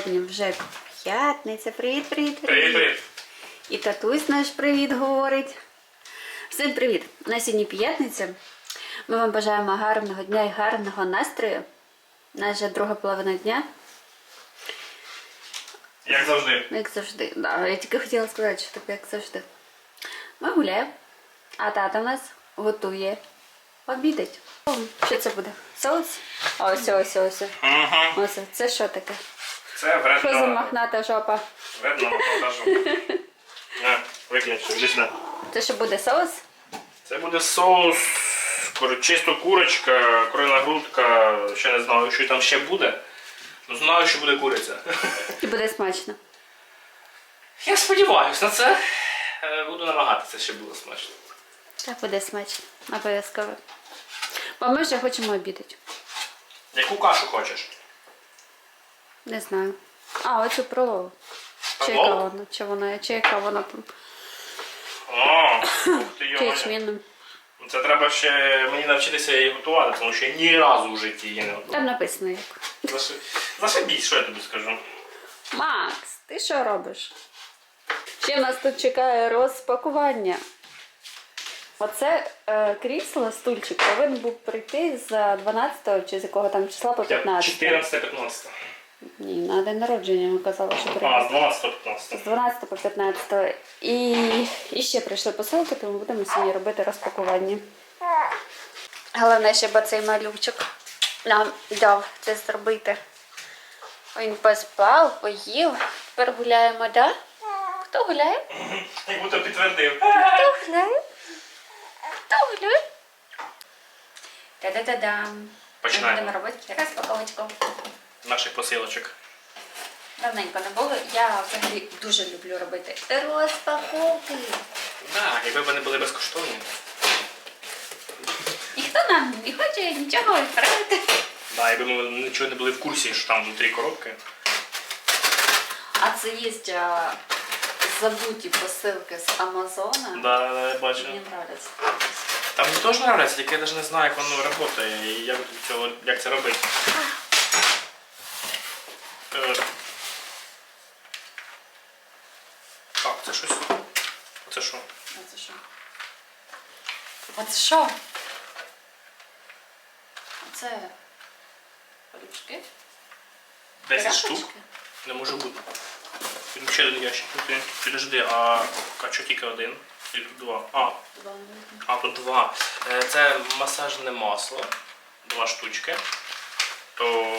сьогодні вже п'ятниця. Привіт, привіт, Привіт, привіт. І татусь наш привіт говорить. Всім привіт! У нас сьогодні п'ятниця. Ми вам бажаємо гарного дня і гарного настрою. Нас вже друга половина дня, Як завжди. Як завжди. Да, я тільки хотіла сказати, що так як завжди. Ми гуляємо, а тата у нас готує обідать. Що це буде? Соус? Ось, ось, ось. Ось, це що таке? Це вредно. Що за мохната жопа? Вредно покажу. На, виключи, іди. Це що буде соус? Це буде соус, чисто курочка, курина грудка, ще не знаю, що там ще буде. Ну знаю, що буде куриця. І буде смачно. Я сподіваюся на це. Е, Буду намагатися, щоб було смачно. Так буде смачно. Обов'язково. Бо ми вже хочемо обідати. Яку кашу хочеш? Не знаю. А, оцю про. Чи яка вона? Чи вона? Чи яка вона там? О, ух ти ячмінним. Це треба ще мені навчитися її готувати, тому що я ні разу в житті її не готував. Там написано як. Заши- Зашибісь, що я тобі скажу. Макс, ти що робиш? Ще нас тут чекає розпакування. Оце е, крісло, стульчик повинен був прийти з 12 чи з якого там числа по 15. 14-15. Ні, на день народження ми казали, що А, з 12-15. З 12 по 15. І, і ще прийшли посилки, тому будемо сьогодні робити розпакування. Головне, щоб цей малючок нам дав це зробити. Він поспав, поїв. Тепер гуляємо, да? Хто гуляє? Як будто підтвердив. Хто гуляє? Хто гуляє? Та-да-да-дам. Починаємо. Ми будемо робити розпаковочку. Наших посилочок. Давненько не було. Я взагалі дуже люблю робити розпаковки. Так, якби вони були безкоштовні. Ніхто нам не хоче нічого відправити. Да, якби ми нічого не були в курсі, що там внутрі коробки. А це є а, забуті посилки з Амазона. Да, да, я бачу. Мені нравиться. Там мені теж подобається, тільки я навіть не знаю, як воно працює і як, цього, як це робити. Е. Так, це щось. Це що? А це що? А це що? Це полюшки. 10 штук. Не може бути. Він ще один ящик. Підожди, а а тільки один? І тут два. А, а тут два. Е, Це масажне масло. Два штучки. То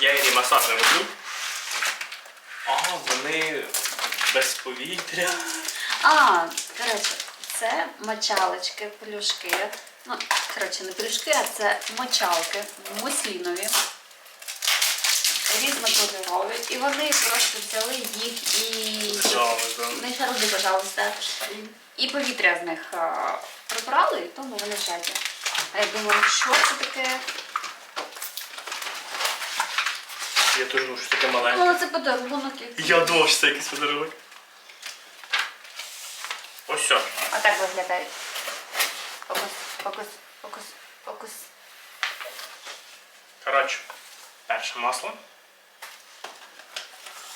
я її масаж не роблю. Ага, вони без повітря. А, коротше, це мочалочки, плюшки. Ну, коротше, не плюшки, а це мочалки муслінові. Різнокольорові. І вони просто взяли їх і. Да. Не шаруди, пожалуйста. І повітря з них а, прибрали, і тому вони вжаті. А я думаю, що це таке? Я теж думаю, що таке маленьке. Ну, це подарунок. якийсь. Я думав, що це якийсь подарунок. Ось все. А так виглядають. Фокус, фокус, фокус, фокус. Коротше, перше масло.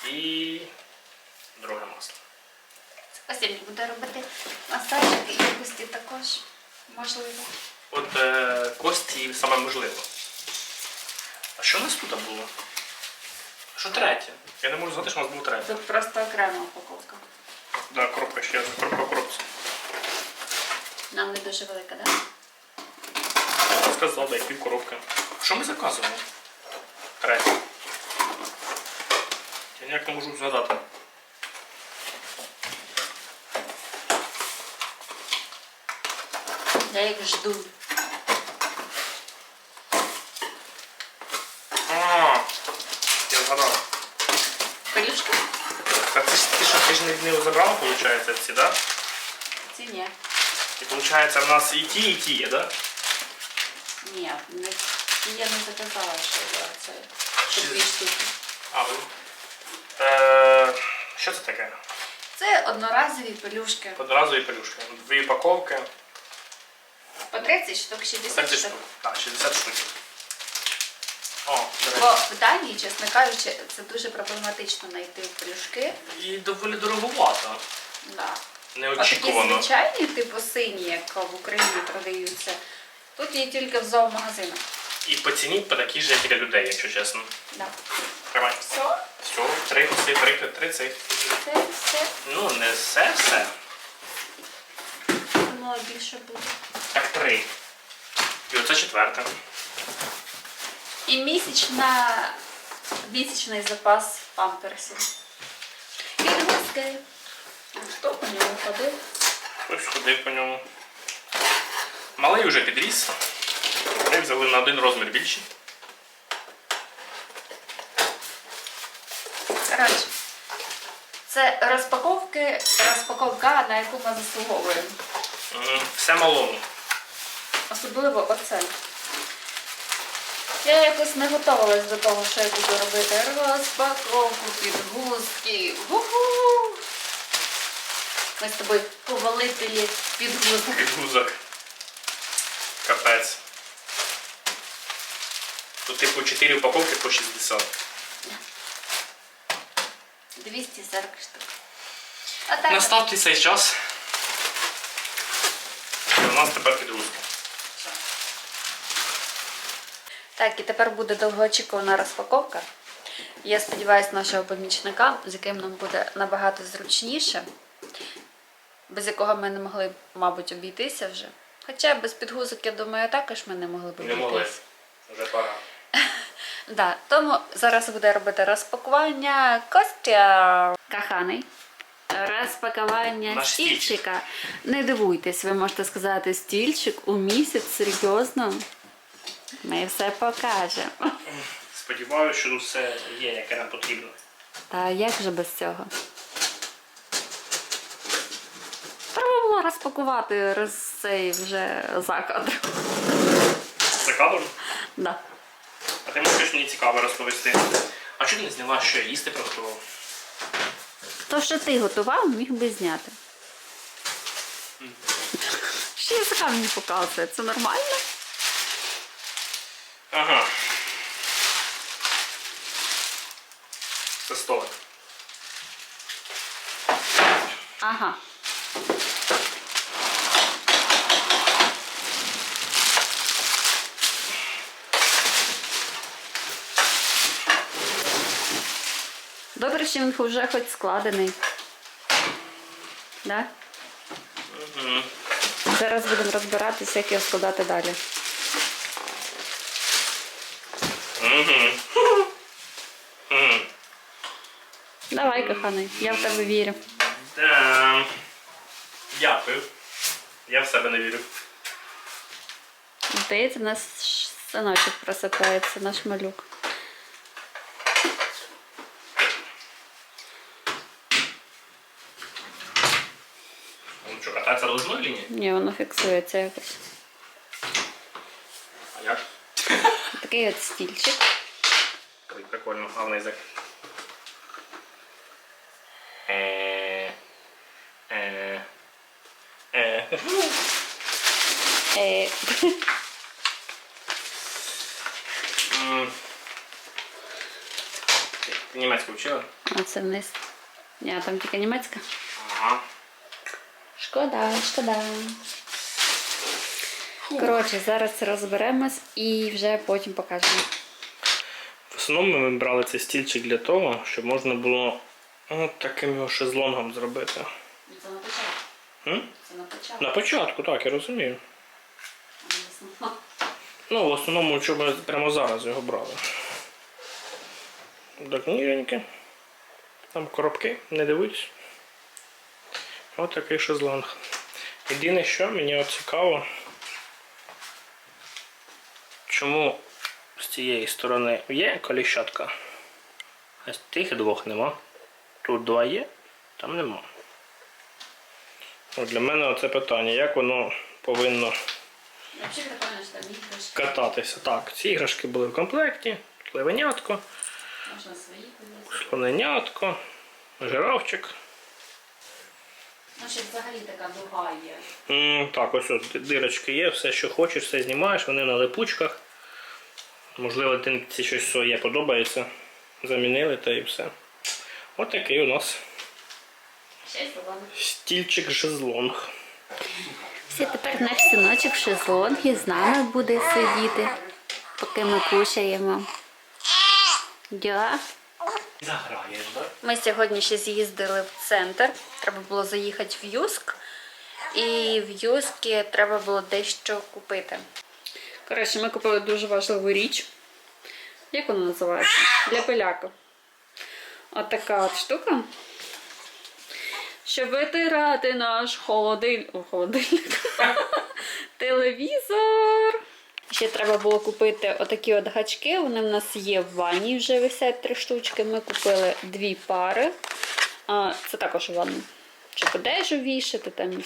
І друге масло. Ось я буде робити масажик і якості також можливо. От е, кості саме можливо. А що у нас тут було? Що третє? Я не можу знати, що у нас було третє. Тут просто окрема упаковка. Да, коробка ще одна, коробка в коробці. Нам не дуже велика, так? Я сказав, да, як пів коробки. Що ми заказували? Третє. Я ніяк не можу згадати. Я їх жду. ж- ти що, ти ж не, не забрала, виходить, ці, да? Ці ні. І виходить, в нас і ті, і ті є, да? Ні, не, я не заказала, що я це. Що дві штуки. А, ви. Е, що це таке? Це одноразові пелюшки. Одноразові пелюшки. Дві упаковки. По 30 штук, 60 30 штук. штук. Так, 60 штук. О, Бо в Данії, чесно кажучи, це дуже проблематично знайти плюшки. І доволі дороговато. Да. А такі звичайні, типу сині, як в Україні продаються, тут є тільки в зоомагазинах. І по ціні по такій же, як і для людей, якщо чесно. Да. Тримай. Все, Все, три коси, три, три цих. це все. Ну, не все, все. Ну, а більше буде. Так, три. І оце четверте. І місячна, місячний запас памперсів. Підгузки. Хто по ньому ходив? Хтось ходив по ньому. Малий вже підріс. Ми взяли на один розмір більший. Коротше, це розпаковки, розпаковка, на яку ми заслуговуємо. Все малому. Особливо оце. Я якось не готувалась до того, що я буду робити розпаковку підгузки. Гу-ху! Ми з тобою повалителі підгузок. Підгузок. Капець. Тут типу 4 упаковки по 60. 240 штук. А так, Настав ти цей час. І у нас тепер підгузки. Так, і тепер буде довгоочікувана розпаковка. Я сподіваюся, нашого помічника, з яким нам буде набагато зручніше, без якого ми не могли, б, мабуть, обійтися вже. Хоча без підгузок, я думаю, також ми не могли б Не обійтися. могли. Вже пора. Да, тому зараз буде робити розпакування Костя Каханий. Розпакування стільчика. Не дивуйтесь, ви можете сказати стільчик у місяць, серйозно. Ми все покажемо. Сподіваюся, що тут все є, яке нам потрібно. Та як же без цього? Треба було розпакувати роз цей вже закадр. За кадром? Да. А ти можеш мені цікаве розповісти. А ти не зняла, що я їсти приготував? То, що ти готував, міг би зняти. Ще язика мені показує, це нормально? Ага. Це столик. Ага. Добре, що він вже хоч складений. Да? Угу. Зараз будемо розбиратися, як його складати далі. Давай, коханий, я в тебе вірю. Да. Дякую. Я в себе не вірю. Здається, в нас синочок просипається, наш малюк. Он що, катається должною лінії? Ні, воно фіксується якось. А як? Такий от стільчик. Ой, прикольно, гарний язик. Ти німецьку вчила? а це вниз. Ні, там тільки німецька. Ага. Шкода, шкода. Коротше, зараз розберемось і вже потім покажемо. В основному ми брали цей стільчик для того, щоб можна було от таким його шезлонгом зробити. Це на початку. М? Це на початку. На початку, так, я розумію. Ну, в основному, що ми прямо зараз його брали. Так, ніженьке. Там коробки, не дивуйтесь. Ось такий шезлонг. Єдине, що мені от цікаво, чому з цієї сторони є коліщатка, а з тих двох нема. Тут два є, там нема. От для мене оце питання, як воно повинно кататися. Так, ці іграшки були в комплекті, левенятко, слоненятко, жирафчик. Взагалі така дуга є. М, так, ось ось дирочки є, все, що хочеш, все знімаєш, вони на липучках. Можливо, дитинці щось своє подобається. Замінили та і все. От такий у нас стільчик жезлонг. Все, тепер наш синочок в шезлонгі з нами буде сидіти, поки ми кушаємо. Заграєш, так? Ми сьогодні ще з'їздили в центр. Треба було заїхати в Юск. І в Юскі треба було дещо купити. Коротше, ми купили дуже важливу річ. Як вона називається? Для поляка. От от штука. Щоб витирати наш холодиль... О, холодильник. Телевізор. Ще треба було купити отакі от гачки. Вони в нас є в ванні, вже висять три штучки. Ми купили дві пари. А, це також в ванну. Щоб одежу вішати, там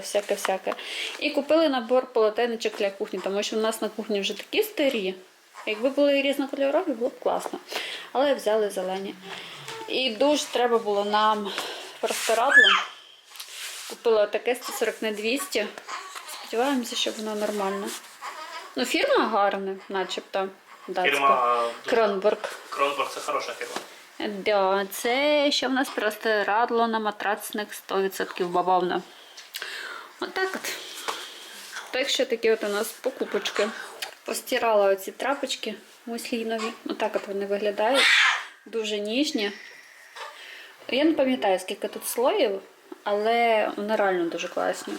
всяке всяке. І купили набор полотенечок для кухні, тому що в нас на кухні вже такі старі. Якби були різнокольорові, було б класно. Але взяли зелені. І дуже треба було нам простирадло. Купила таке 140 на 200. Сподіваємося, що воно нормально. Ну, фірма гарна, начебто. Датська. Фірма Кронбург. Кронбург це хороша фірма. Да, це що в нас просто радло на матрацник 100% бавовна. Отак от. Так що такі от у нас покупочки. Постирала оці трапочки муслінові. Отак от вони виглядають. Дуже ніжні. Я не пам'ятаю, скільки тут слоїв, але вони реально дуже класні.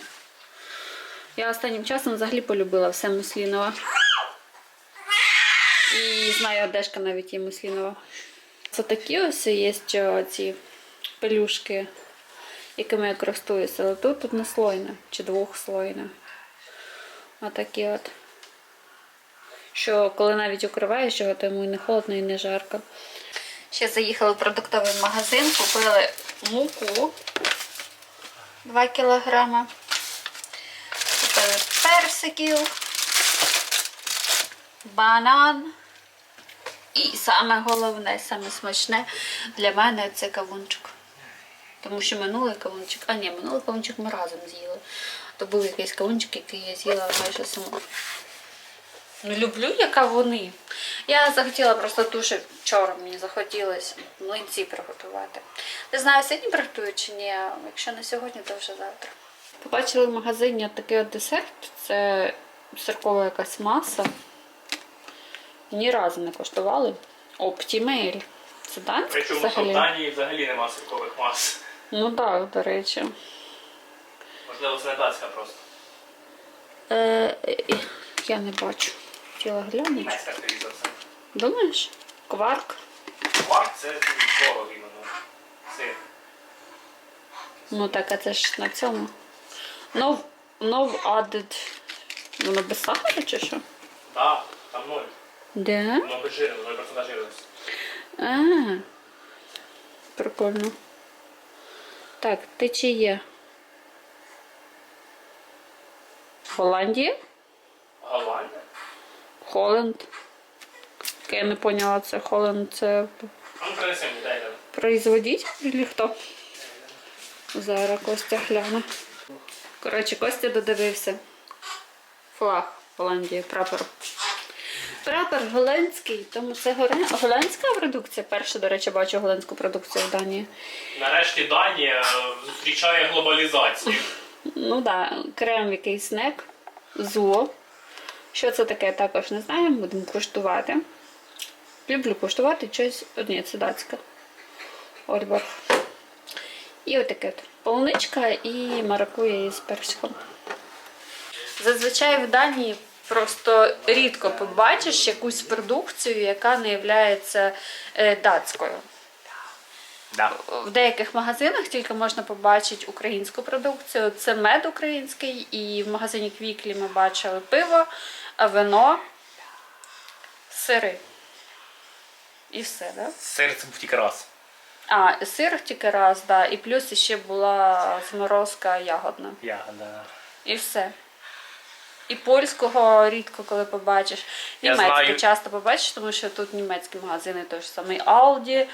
Я останнім часом взагалі полюбила все муслінове. І знаю, одежка навіть є муслінова. Це такі ось є ці пелюшки, якими я користуюся. Але тут однослойне чи двохслойне. Отакі от. Що коли навіть укриваєш його, то йому і не холодно, і не жарко. Ще заїхали в продуктовий магазин, купили муку 2 кілограма. Купили персиків, банан. І саме головне, саме смачне для мене це кавунчик. Тому що минулий кавунчик, а ні, минулий кавунчик ми разом з'їли. То був якийсь кавунчик, який я з'їла майже сама. Ну, люблю я кавуни. Я захотіла просто дуже вчора мені захотілося млинці приготувати. Не знаю, сьогодні приготую чи ні. Якщо не сьогодні, то вже завтра. Побачили в магазині такий от десерт. Це сиркова якась маса. Ні разу не коштували. Оптімель. Це данське Причому що в? Данії взагалі нема сиркових мас. Ну так, до речі. Можливо, це не датська просто. Е, я не бачу. Хотіла глянути. Думаєш? Кварк? Кварк це дорого іменно. Сир. Ну так, а це ж на цьому. No, no added. Воно без сахара чи що? Так, там ноль. Де? Воно без жиру, 0% жирності. А, прикольно. Так, ти чи є? Голландія? Холланд. Я не поняла, це Холланд, це ну производитель или хто? Зараз Костя гляне. Коротше, Костя додивився. Флаг Голландії, прапор. Прапор голландський, тому це голландська продукція. Перше, до речі, бачу голландську продукцію в Данії. Нарешті Данія е, зустрічає глобалізацію. Ну так, да, крем якийсь снек, зло. Що це таке, також не знаємо, будемо куштувати. Люблю куштувати щось. О, ні, це датська. Ольборг. І отаке от. Полуничка і маракуя із персиком. Зазвичай в Данії просто рідко побачиш якусь продукцію, яка не є датською. Да. В деяких магазинах тільки можна побачити українську продукцію. Це мед український, і в магазині Квіклі ми бачили пиво, вино, сири. І все, да? Сир це був тільки раз. А, сир тільки раз, да. І плюс ще була зморозка ягодна. Ягода. І все. І польського рідко коли побачиш. Німецьке знаю. часто побачиш, тому що тут німецькі магазини, той ж самий Aldi,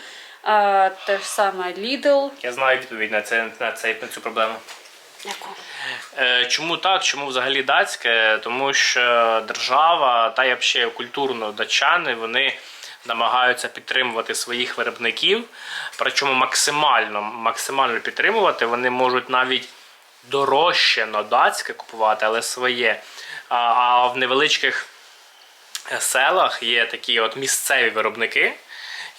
те ж саме Lidl. Я знаю відповідь на, це, на, цей, на цю проблему. Яку? Е, Чому так? Чому взагалі датське? Тому що держава та й взагалі культурно датчани вони намагаються підтримувати своїх виробників, причому максимально, максимально підтримувати. Вони можуть навіть дорожче на датське купувати, але своє. А, а в невеличких селах є такі от місцеві виробники.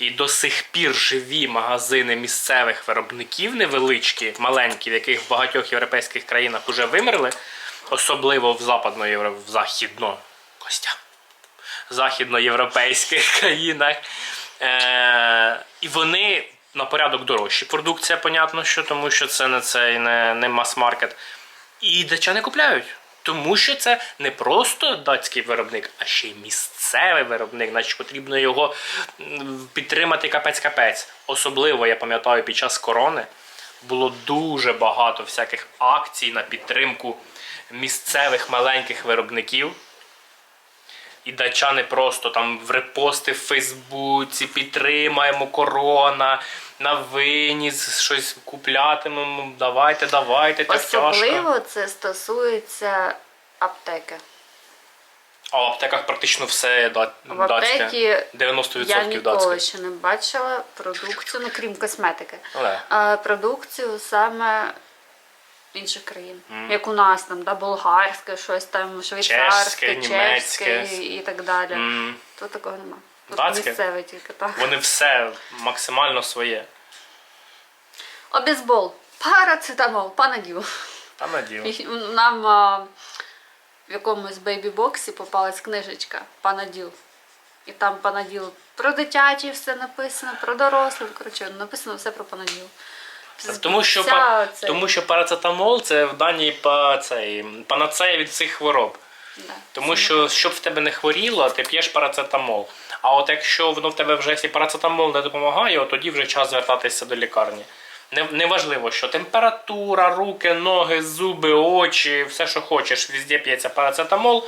І до сих пір живі магазини місцевих виробників невеличкі, маленькі, в яких в багатьох європейських країнах вже вимерли, особливо в западно в західно Костя, західноєвропейських країнах. Е- і вони на порядок дорожчі. Продукція, понятно, що тому що це не цей не, не мас-маркет. І датчани купляють. Тому що це не просто датський виробник, а ще й місцевий виробник, значить потрібно його підтримати капець-капець. Особливо, я пам'ятаю, під час корони було дуже багато всяких акцій на підтримку місцевих маленьких виробників. І датчани просто там в репости в Фейсбуці підтримаємо корона, на виніс щось куплятимемо. Давайте, давайте, так тяжко. Особливо це стосується аптеки. А в аптеках практично все да, В датське. аптеки 90% Я ніколи датське. ще не бачила продукцію, ну крім косметики. Але. Продукцію саме інших країн. Як у нас там, да, болгарське, щось там, швейцарське, Чеське, німецьке. і, і так далі. М, Тут такого нема. Тут Датське? місцеве тільки так. Вони все максимально своє. Обізбол, парацетамол, панаділ. Та наділ. І Нам а, в якомусь бейбі-боксі попалась книжечка Панаділ. І там Панаділ про дитячі все написано, про дорослих. Коротше, написано все про Панаділ. Тому що, па- тому що парацетамол це в даній па, цей, панацея від цих хвороб. Да. Тому що, щоб в тебе не хворіло, ти п'єш парацетамол. А от якщо воно в тебе вже якщо парацетамол не допомагає, от тоді вже час звертатися до лікарні. Не- Неважливо, що температура, руки, ноги, зуби, очі, все, що хочеш, везде п'ється парацетамол.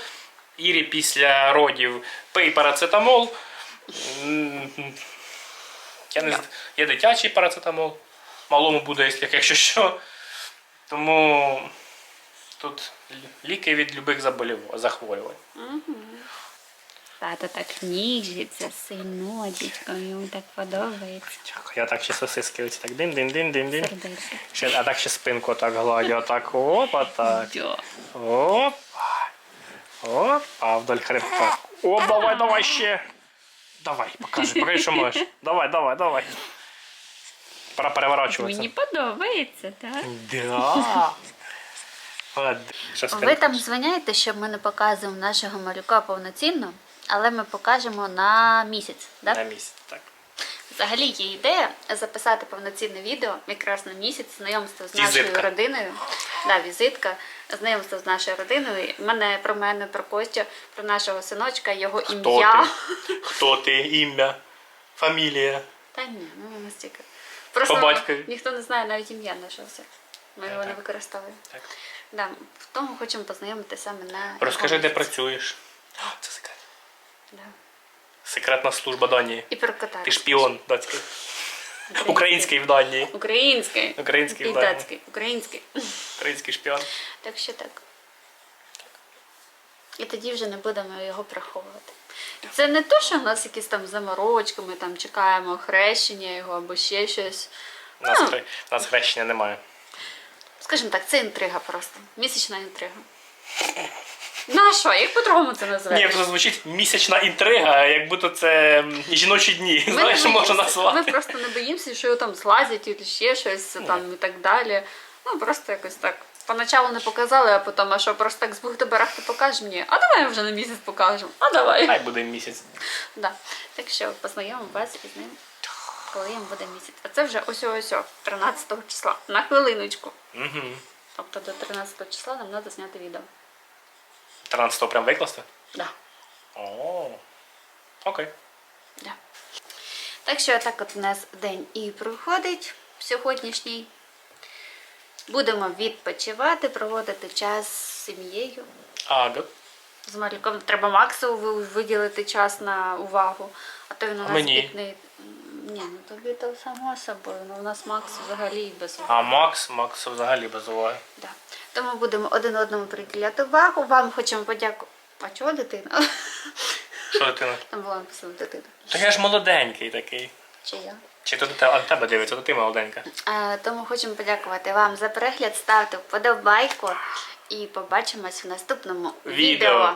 Ірі після родів пий парацетамол. Я не, з- Є дитячий парацетамол. Малому буде, якщо- якщо що. Тому тут ліки від любих захворювань. Тато так ніжиться, синодічко, йому так подобається. Дякую. Я так ще сосиски оці так дин-дин-дин-дин-дин. Ще, а так ще спинку так гладю, отак опа, так. Дьо. Оп. Оп. Вдоль хребта. Оп, давай, давай ще. Давай, покажи, покажи, що можеш. Давай, давай, давай. Пора переворачуватися. Мені подобається, так? Да. От, Ви там дзвоняєте, щоб ми не показуємо нашого малюка повноцінно, але ми покажемо на місяць. Да? На місці, так. Взагалі є ідея записати повноцінне відео якраз на місяць, знайомство з нашою Візитка. родиною. Да, візитка, знайомство з нашою родиною. Мене про мене, про Костю, про нашого синочка, його Хто ім'я. ти? Хто ти? Ім'я? Фамілія? Та ні, ну настільки. Просто По батькові? ніхто не знає навіть ім'я нашого. Ми його не використовуємо. Так. Да, в тому хочемо познайомити саме на Розкажи, де працюєш. О, Це секрет. Да. Секретна служба Данії. І про кота. Ти шпіон датський. Український в Данії. Український. Український І в Данії. датський. Український. Український шпіон. Так що так. І тоді вже не будемо його приховувати. Це не то, що в нас якісь там заморочки, ми там чекаємо хрещення його або ще щось. У нас, хре- у нас хрещення немає. Скажімо так, це інтрига просто. Місячна інтрига. Ну а що, як по-другому це Ні, називаєш? просто звучить місячна інтрига, як будто це м, жіночі дні. Знаєш, можна назвати. ми просто не боїмося, що його там злазять і ще щось там і так далі. Ну просто якось так. Поначалу не показали, а потім, а що просто так з бухти барахти покажеш мені, а давай вже на місяць покажемо. А давай. Хай буде місяць. Да. Так що познайомимо вас із ним, коли їм буде місяць. А це вже ось ось 13 числа. На хвилиночку. Угу. Тобто до 13 числа нам треба зняти відео. 13-го прям викласти? Да. О. Окей. Да. Так що так от у нас день і проходить сьогоднішній. Будемо відпочивати, проводити час з сім'єю. Ага. З малюком треба Максу виділити час на увагу, а то він у нас мені? бідний. Ні, ну тобі то само собою. Ну, у нас Макс взагалі без уваги. А Макс, Макс взагалі без уваги. Да. Тому будемо один одному приділяти увагу. Вам хочемо подякувати. А чого дитина? Що дитина? Там була написана дитина. Так я ж молоденький такий. Чи я? Чи то до тебе, дивиться, то ти молоденька. Е, Тому хочемо подякувати вам за перегляд. Ставте вподобайку і побачимось в наступному Відео. відео.